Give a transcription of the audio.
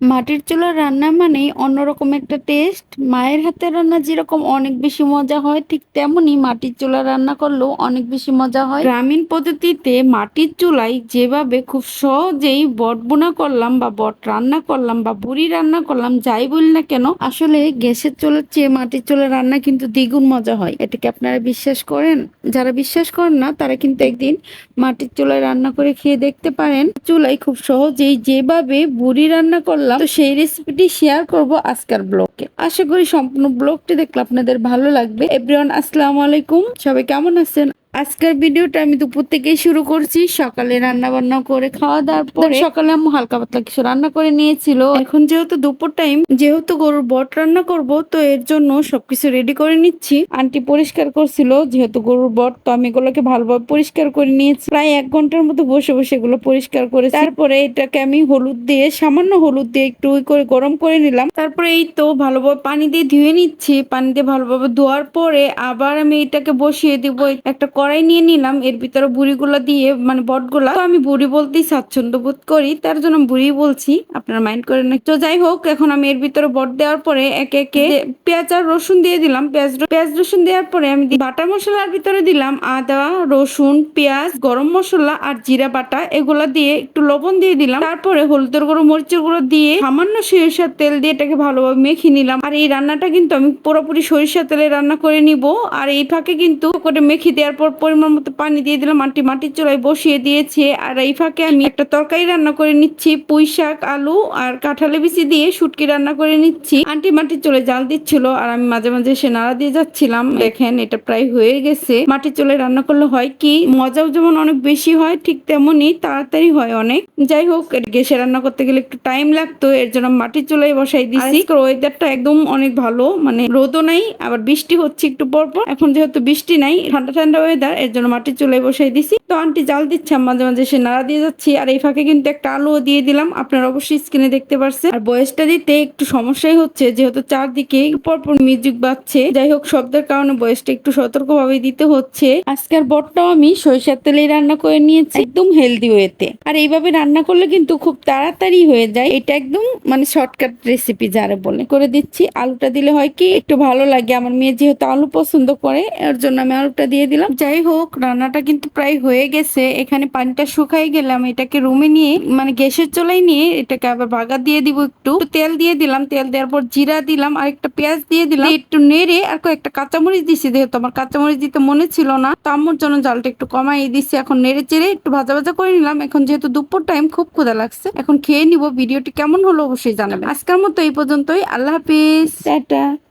মাটির চুলার রান্না মানেই অন্যরকম একটা টেস্ট মায়ের হাতের রান্না যেরকম অনেক বেশি মজা হয়, ঠিক তেমনি মাটির চুলা রান্না করলেও অনেক বেশি মজা হয়। গ্রামীণ পদ্ধতিতে মাটির চুলায় যেভাবে খুব সহজেই বট বোনা করলাম বা বট রান্না করলাম বা বুড়ি রান্না করলাম, যাই বলি না কেন, আসলে গ্যাসের চুলার চেয়ে মাটির চুলার রান্না কিন্তু দ্বিগুণ মজা হয়। এটাকে আপনারা বিশ্বাস করেন? যারা বিশ্বাস করেন না, তারা কিন্তু একদিন মাটির চুলায় রান্না করে খেয়ে দেখতে পারেন। চুলায় খুব সহজেই যেভাবে বুড়ি রান্না করলাম তো সেই রেসিপিটি শেয়ার করব আজকের ব্লগে আশা করি সম্পূর্ণ ব্লগটি দেখলে আপনাদের ভালো লাগবে। এভরিওয়ান আসসালামু আলাইকুম। সবাই কেমন আছেন? আজকের ভিডিওটা আমি দুপুর থেকেই শুরু করছি। সকালে রান্না বান্না করে খাওয়া দাওয়ার পরে সকালে আমি হালকা পাতলা কিছু রান্না করে নিয়েছিল। এখন যেহেতু দুপুর টাইম যেহেতু গরুর বট রান্না করব তো এর জন্য সবকিছু রেডি করে নিচ্ছি। আন্টি পরিষ্কার করছিল যেহেতু গরুর বট তো আমি এগুলোকে ভালোভাবে পরিষ্কার করে নিয়েছি। প্রায় এক ঘণ্টার মতো বসে বসে এগুলো পরিষ্কার করে তারপরে এটাকে আমি হলুদ দিয়ে সামান্য হলুদ দিয়ে একটু করে গরম করে নিলাম। তারপরে এই তো ভালোভাবে পানি দিয়ে ধুয়ে নিচ্ছি। পানি দিয়ে ভালোভাবে ধোয়ার পরে আবার আমি এটাকে বসিয়ে দিব। একটা কড়াই নিয়ে নিলাম, এর ভিতরে বুড়িগুলো দিয়ে মানে বটগুলা, তো আমি বুড়ি বলতেই স্বাচ্ছন্দ্য বোধ করি, তার জন্য বুড়ি বলছি, আপনারা মাইন্ড করেন না। তো যাই হোক, এখন আমি এর ভিতরে বট দেওয়ার পরে একে একে পেঁয়াজ আর রসুন দিয়ে দিলাম, পেঁয়াজ পেঁয়াজ রসুন দেওয়ার পরে আমি বাটা মশলার ভিতরে দিলাম আদা, রসুন, পেঁয়াজ, গরম মশলা আর জিরা বাটা, এগুলা দিয়ে একটু লবণ দিয়ে দিলাম। তারপরে হলুদের গুঁড়ো মরিচের গুঁড়ো দিয়ে সামান্য সরিষার তেল দিয়ে এটাকে ভালোভাবে মেখে নিলাম। আর এই রান্নাটা কিন্তু আমি পুরোপুরি সরিষার তেলে রান্না করে নিব, আর এই ফাঁকে কিন্তু করে মেখে দেওয়ার পর পরিমাণ মতো পানি দিয়ে দিলাম মাটি মাটির চুলায় বসিয়ে দিয়েছে। আর এই ফাঁকে আমি একটা তরকারি রান্না করে নিচ্ছি, পুঁই শাক, আলু আর কাঁঠালে বিচি দিয়ে শুটকি রান্না করে নিচ্ছি। আন্টি মাটির চুলে জাল দিচ্ছিল আর আমি মাঝে মাঝে সে নাড়া দিয়ে যাচ্ছিলাম। দেখেন, এটা প্রায় হয়ে গেছে। মাটির চুলে রান্না করলে হয় কি, মজাও যেমন অনেক বেশি হয়, ঠিক তেমনই তাড়াতাড়ি হয় অনেক। যাই হোক গ্যাসে রান্না করতে গেলে একটু টাইম লাগতো, এর জন্য মাটির চুলায় বসাই দিছি। ওয়েদারটা একদম অনেক ভালো মানে রোদও নাই, আবার বৃষ্টি হচ্ছে একটু পর পর এখন যেহেতু বৃষ্টি নাই, ঠান্ডা ঠান্ডা এর জন্য মাটির চুলায় বসাই দিছি। তো আন্টি জাল দিচ্ছে, আমি মাঝে মাঝে সে নাড়া দিয়ে যাচ্ছি। আর এই ফাঁকে কিন্তু একটা আলুও দিয়ে দিলাম। আপনারা অবশ্যই স্ক্রিনে দেখতে পারছেন। আর বয়সটা দিতে একটু সমস্যাই হচ্ছে, যেহেতু চারদিকে পরপর মিউজিক বাজছে। যাই হোক, শব্দের কারণে বয়সটা একটু সতর্কভাবে দিতে হচ্ছে। আজকের বটটাও আমি সরিষার তেলে রান্না করে নিয়েছি, একদম হেলদি ওয়েতে আর এইভাবে রান্না করলে কিন্তু খুব তাড়াতাড়ি হয়ে যায়। এটা একদম মানে শর্টকাট রেসিপি যারা বলে। করে দিচ্ছি। আলুটা দিলে হয় কি, একটু ভালো লাগে। আমার মেয়ে যেহেতু আলু পছন্দ করে, এর জন্য আমি আলুটা দিয়ে দিলাম। যাই হোক, রান্নাটা কিন্তু প্রায় হয়ে গেছে, এখানে পানিটা শুকাই গেলাম, এটাকে রুমে নিয়ে মানে গ্যাসের চুলাই নিয়ে এটাকে আবার বাগা দিয়ে দিব একটু। তেল দিয়ে দিলাম, তেল দেওয়ার পর জিরা দিলাম আর একটা পেঁয়াজ দিয়ে দিলাম। একটু নেড়ে আর কয়েকটা কাঁচামরিচ দিছি, যেহেতু আমার কাঁচামরিচ দিতে মনে ছিল না, তো জন্য জালটা একটু কমাই দিচ্ছি এখন নেড়ে চেড়ে একটু ভাজা ভাজা করে নিলাম। এখন যেহেতু দুপুর টাইম খুব ক্ষুধা লাগছে। এখন খেয়ে নিব, ভিডিওটি কেমন হলো অবশ্যই জানাবেন। আজকের মতো এই পর্যন্তই, আল্লাহ হাফিজ। টাটা।